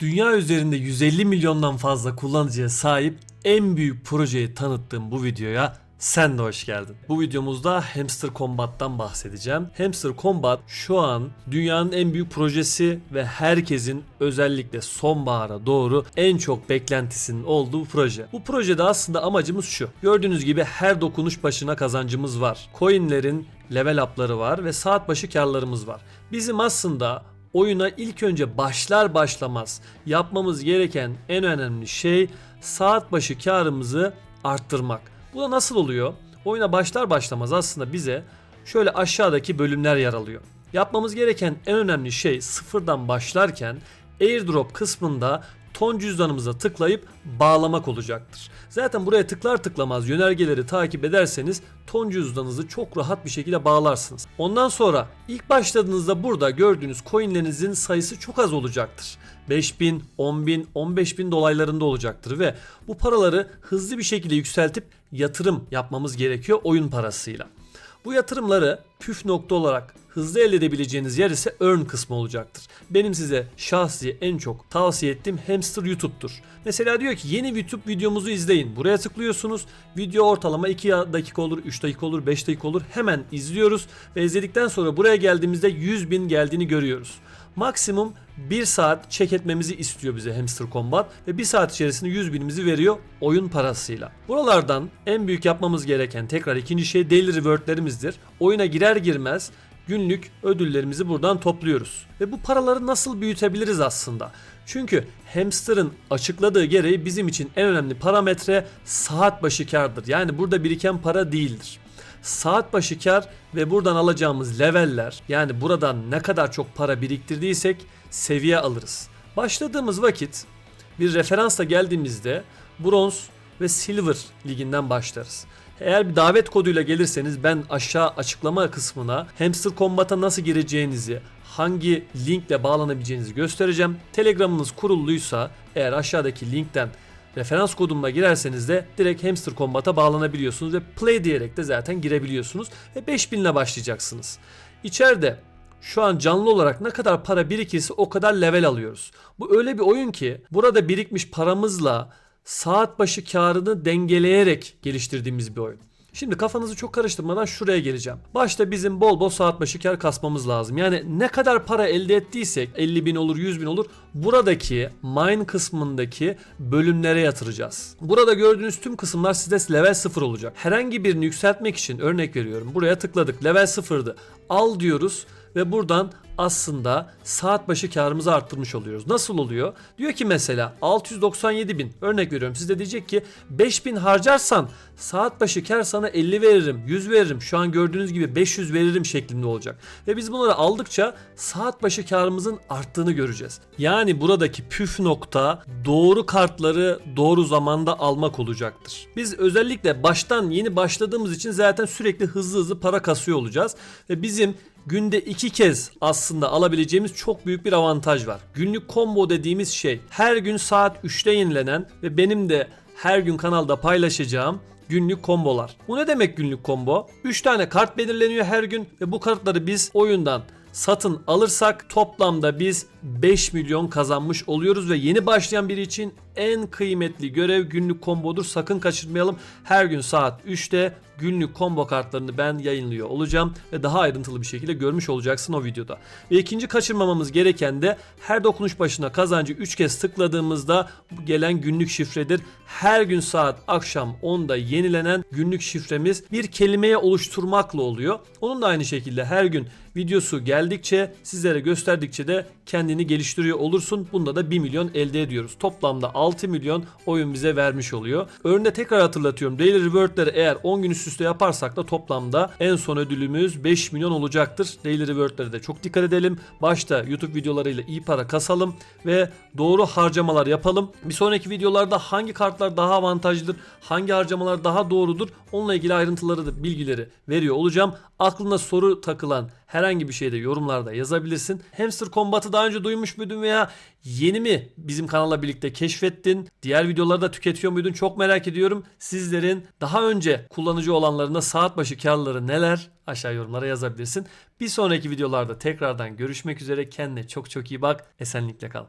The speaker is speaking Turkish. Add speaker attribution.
Speaker 1: Dünya üzerinde 150 milyondan fazla kullanıcıya sahip en büyük projeyi tanıttığım bu videoya sen de hoş geldin. Bu videomuzda Hamster Combat'tan bahsedeceğim. Hamster Combat şu an dünyanın en büyük projesi ve herkesin özellikle sonbahara doğru en çok beklentisinin olduğu proje. Bu projede aslında amacımız şu. Gördüğünüz gibi her dokunuş başına kazancımız var. Coinlerin level up'ları var ve saat başı karlarımız var. Bizim aslında oyuna ilk önce başlar başlamaz yapmamız gereken en önemli şey saat başı karımızı arttırmak. Bu da nasıl oluyor? Oyuna başlar başlamaz aslında bize şöyle aşağıdaki bölümler yer alıyor. Yapmamız gereken en önemli şey sıfırdan başlarken airdrop kısmında ton cüzdanımıza tıklayıp bağlamak olacaktır. Zaten buraya tıklar tıklamaz yönergeleri takip ederseniz ton cüzdanınızı çok rahat bir şekilde bağlarsınız. Ondan sonra ilk başladığınızda burada gördüğünüz coinlerinizin sayısı çok az olacaktır. 5000, 10000, 15000 dolaylarında olacaktır ve bu paraları hızlı bir şekilde yükseltip yatırım yapmamız gerekiyor oyun parasıyla. Bu yatırımları püf nokta olarak hızlı elde edebileceğiniz yer ise earn kısmı olacaktır. Benim size şahsi en çok tavsiye ettiğim Hamster YouTube'dur. Mesela diyor ki yeni YouTube videomuzu izleyin. Buraya tıklıyorsunuz. Video ortalama 2 dakika olur, 3 dakika olur, 5 dakika olur. Hemen izliyoruz ve izledikten sonra buraya geldiğimizde 100 bin geldiğini görüyoruz. Maksimum 1 saat check etmemizi istiyor bize Hamster Combat ve 1 saat içerisinde 100 binimizi veriyor oyun parasıyla. Buralardan en büyük yapmamız gereken tekrar ikinci şey daily rewardlerimizdir. Oyuna girer girmez günlük ödüllerimizi buradan topluyoruz. Ve bu paraları nasıl büyütebiliriz aslında? Çünkü hamster'ın açıkladığı gereği bizim için en önemli parametre saat başı kardır. Yani burada biriken para değildir saat başı kar ve buradan alacağımız leveller yani buradan ne kadar çok para biriktirdiysek seviye alırız. Başladığımız vakit bir referansla geldiğimizde bronz ve silver liginden başlarız. Eğer bir davet koduyla gelirseniz ben aşağı açıklama kısmına Hamster Combat'a nasıl gireceğinizi, hangi linkle bağlanabileceğinizi göstereceğim. Telegramınız kurulluysa eğer aşağıdaki linkten referans kodumla girerseniz de direkt Hamster Combat'a bağlanabiliyorsunuz ve play diyerek de zaten girebiliyorsunuz ve 5000 ile başlayacaksınız. İçeride şu an canlı olarak ne kadar para birikirse o kadar level alıyoruz. Bu öyle bir oyun ki burada birikmiş paramızla saat başı karını dengeleyerek geliştirdiğimiz bir oyun. Şimdi kafanızı çok karıştırmadan şuraya geleceğim. Başta bizim bol bol saat başı kar kasmamız lazım. Yani ne kadar para elde ettiysek 50 bin olur 100 bin olur buradaki mine kısmındaki bölümlere yatıracağız. Burada gördüğünüz tüm kısımlar sizde level 0 olacak. Herhangi birini yükseltmek için örnek veriyorum. Buraya tıkladık level 0'dı. Al diyoruz ve buradan aslında saat başı karımızı arttırmış oluyoruz. Nasıl oluyor? Diyor ki mesela 697 bin örnek veriyorum size diyecek ki 5000 harcarsan saat başı kar sana 50 veririm 100 veririm şu an gördüğünüz gibi 500 veririm şeklinde olacak. Ve biz bunları aldıkça saat başı karımızın arttığını göreceğiz. Yani buradaki püf nokta doğru kartları doğru zamanda almak olacaktır. Biz özellikle baştan yeni başladığımız için zaten sürekli hızlı hızlı para kasıyor olacağız. Ve bizim günde iki kez aslında alabileceğimiz çok büyük bir avantaj var. Günlük combo dediğimiz şey her gün saat 3'te yenilenen ve benim de her gün kanalda paylaşacağım günlük kombolar. Bu ne demek günlük combo? 3 tane kart belirleniyor her gün ve bu kartları biz oyundan satın alırsak toplamda biz 5 milyon kazanmış oluyoruz ve yeni başlayan biri için en kıymetli görev günlük kombodur. Sakın kaçırmayalım. Her gün saat 3'te günlük combo kartlarını ben yayınlıyor olacağım ve daha ayrıntılı bir şekilde görmüş olacaksın o videoda. Ve ikinci kaçırmamamız gereken de her dokunuş başına kazancı 3 kez tıkladığımızda gelen günlük şifredir. Her gün saat akşam 10'da yenilenen günlük şifremiz bir kelimeye oluşturmakla oluyor. Onun da aynı şekilde her gün videosu geldikçe sizlere gösterdikçe de kendini geliştiriyor olursun. Bunda da 1 milyon elde ediyoruz. Toplamda 6 milyon oyun bize vermiş oluyor. Örneğin tekrar hatırlatıyorum. Daily Reward'ları eğer 10 gün üst üste yaparsak da toplamda en son ödülümüz 5 milyon olacaktır. Daily Reward'ları da çok dikkat edelim. Başta YouTube videolarıyla iyi para kasalım ve doğru harcamalar yapalım. Bir sonraki videolarda hangi kartlar daha avantajlıdır, hangi harcamalar daha doğrudur onunla ilgili ayrıntıları da bilgileri veriyor olacağım. Aklına soru takılan herhangi bir şeyde yorumlarda yazabilirsin. Hamster Combat'ı daha önce duymuş muydun veya yeni mi bizim kanalla birlikte keşfettin? Diğer videoları da tüketiyor muydun? Çok merak ediyorum. Sizlerin daha önce kullanıcı olanlarında saat başı karları neler? Aşağı yorumlara yazabilirsin. Bir sonraki videolarda tekrardan görüşmek üzere. Kendine çok çok iyi bak. Esenlikle kal.